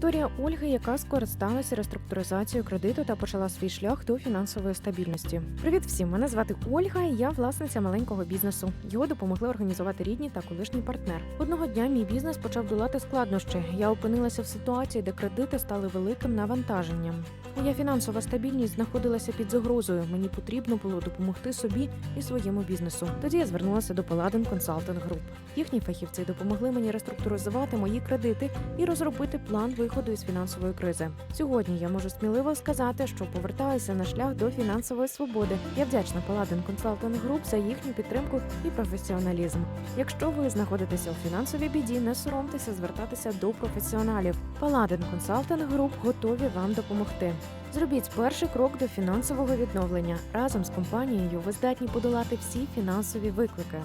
Історія Ольги, яка скористалася реструктуризацією кредиту та почала свій шлях до фінансової стабільності. Привіт всім! Мене звати Ольга, і я власниця маленького бізнесу. Його допомогли організувати рідні та колишній партнер. Одного дня мій бізнес почав долати складнощі. Я опинилася в ситуації, де кредити стали великим навантаженням. Моя фінансова стабільність знаходилася під загрозою. Мені потрібно було допомогти собі і своєму бізнесу. Тоді я звернулася до Paladin Consulting Group. Їхні фахівці допомогли мені реструктуризувати мої кредити і розробити план виходу із фінансової кризи. Сьогодні я можу сміливо сказати, що повертаюся на шлях до фінансової свободи. Я вдячна Paladin Consulting Group за їхню підтримку і професіоналізм. Якщо ви знаходитеся у фінансовій біді, не соромтеся звертатися до професіоналів. Paladin Consulting Group готові вам допомогти. Зробіть перший крок до фінансового відновлення. Разом з компанією ви здатні подолати всі фінансові виклики.